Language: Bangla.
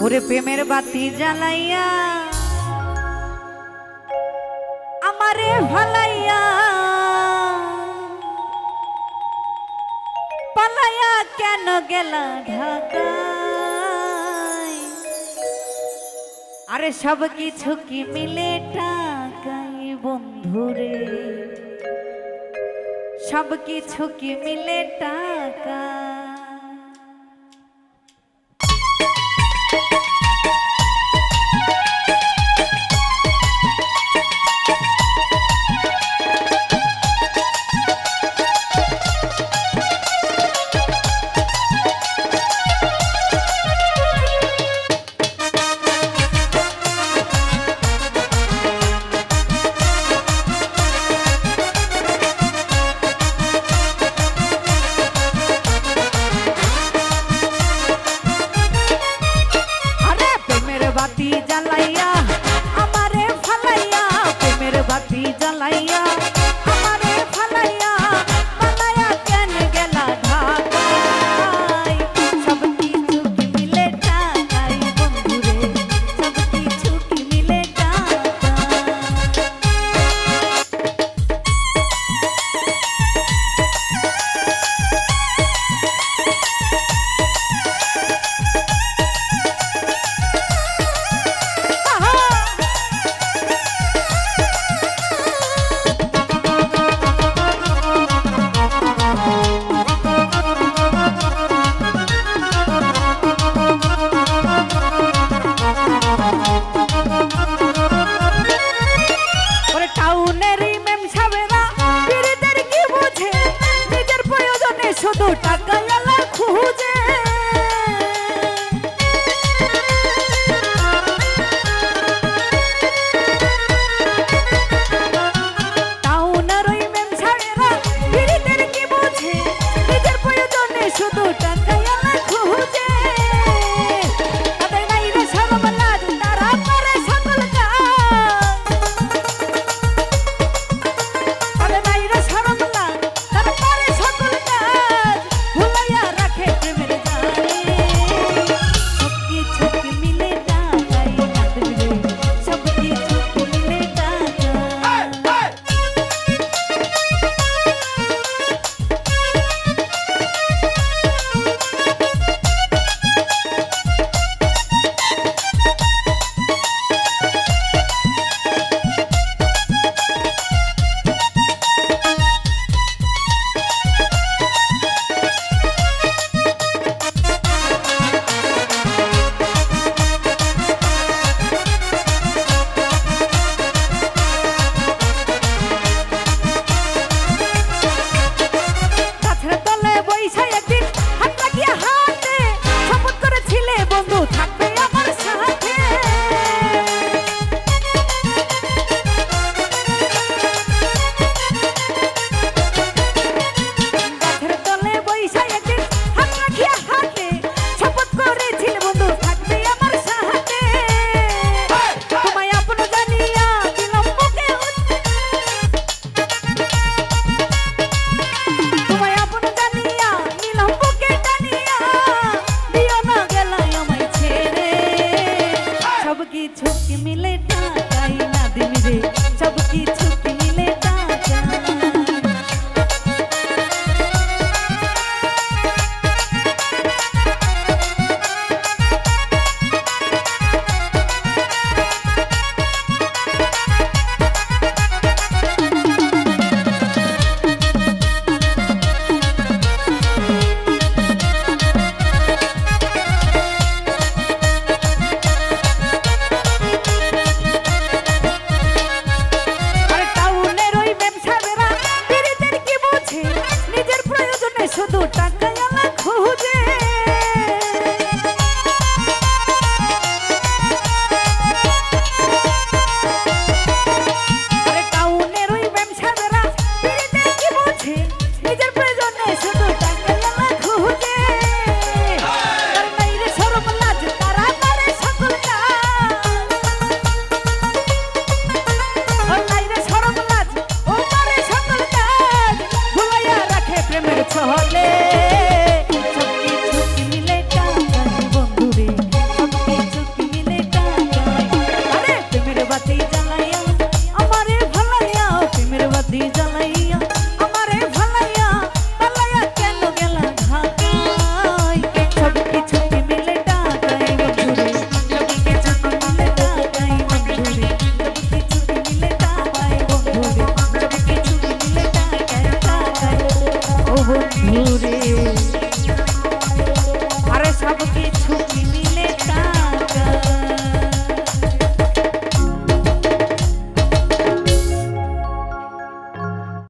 ওরে প্রেমের বাতি জ্বালাইয়া, আমারে ভালাইয়া পালাইয়া কেন গেলা ঢাকা আরে সব কিছু কি মিলে টাকাই বন্ধুরে সব কিছু কি মিলে টাকা yeah. শুধু টাকা খুঁজে